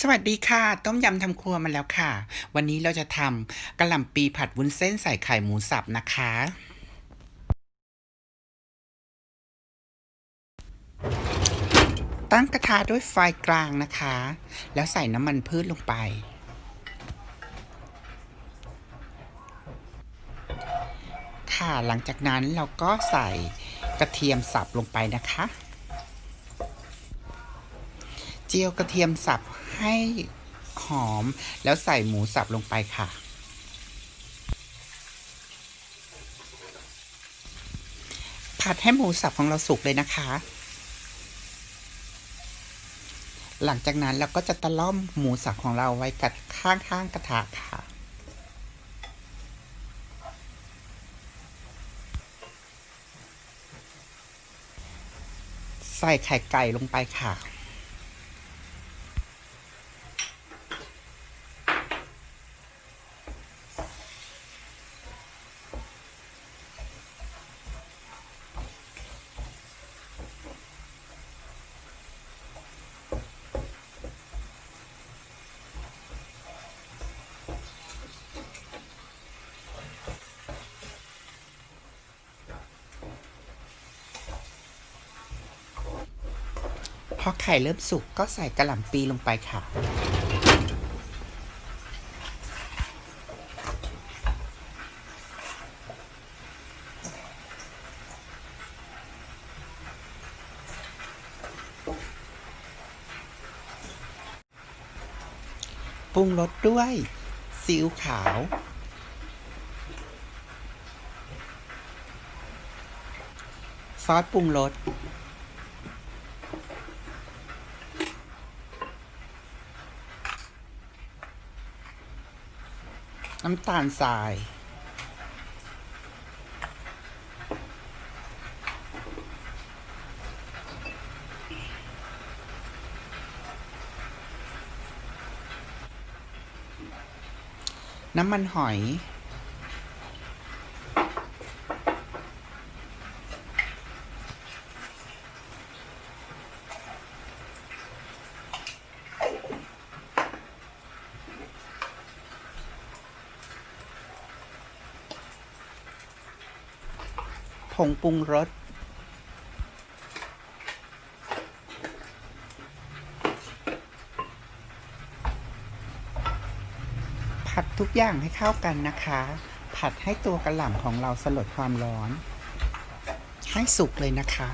สวัสดีค่ะ ต้มยำทำครัวมาแล้วค่ะ วันนี้เราจะทำกระหล่ำปีผัดวุ้นเส้นใส่ไข่หมูสับนะคะ ตั้งกระทะด้วยไฟกลางนะคะ แล้วใส่น้ำมันพืชลงไป ค่ะหลังจากนั้นเราก็ใส่กระเทียมสับลงไปนะคะ เจียวกระเทียมสับให้หอม แล้วใส่หมูสับลงไปค่ะ ผัดให้หมูสับของเราสุกเลยนะคะ หลังจากนั้นเราก็จะตะล่อมหมูสับของเราไว้กับข้างๆกระทะค่ะใส่ไข่ไก่ลงไปค่ะ พอไข่เริ่มสุกก็ใส่กระหล่ำปีลงไปค่ะ ปรุงรสด้วยซีอิ๊วขาว ซอสปรุงรส น้ำตาลทราย น้ำมันหอย งปรุงรส ผัดทุกอย่างให้เข้ากันนะคะ ผัดให้ตัวกระหล่ำของเราสลดความร้อน ให้สุกเลยนะคะ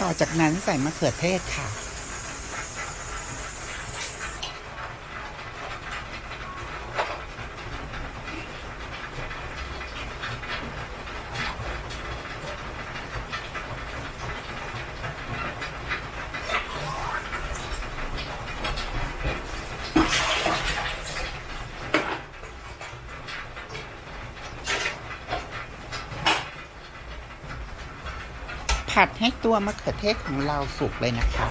ต่อจากนั้นใส่มะเขือเทศค่ะ ผัดให้ตัวมะเขือเทศของเราสุกเลยนะคะ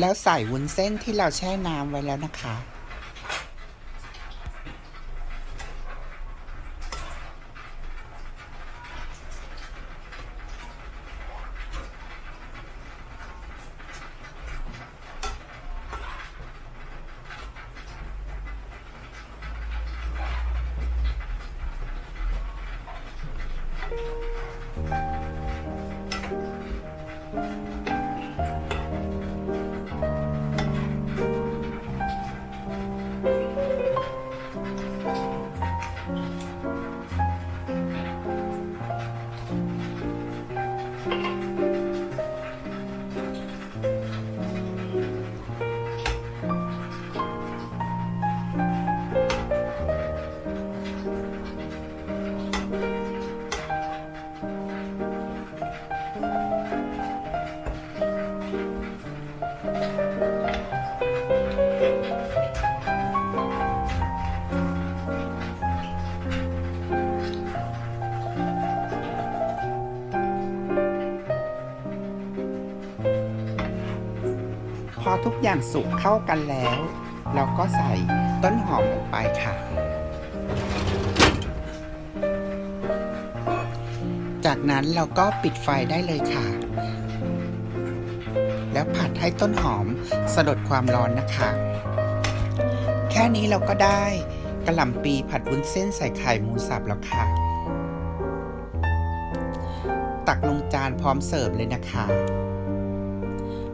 แล้วใส่วุ้นเส้นที่เราแช่น้ำไว้แล้วนะคะ ทุกอย่างสุกเข้ากันแล้ว เราก็ใส่ต้นหอมลงไปค่ะ จากนั้นเราก็ปิดไฟได้เลยค่ะ แล้วผัดให้ต้นหอมสลดความร้อนนะคะ แค่นี้เราก็ได้กระหล่ำปีผัดวุ้นเส้นใส่ไข่หมูสับแล้วค่ะ ตักลงจานพร้อมเสิร์ฟเลยนะคะ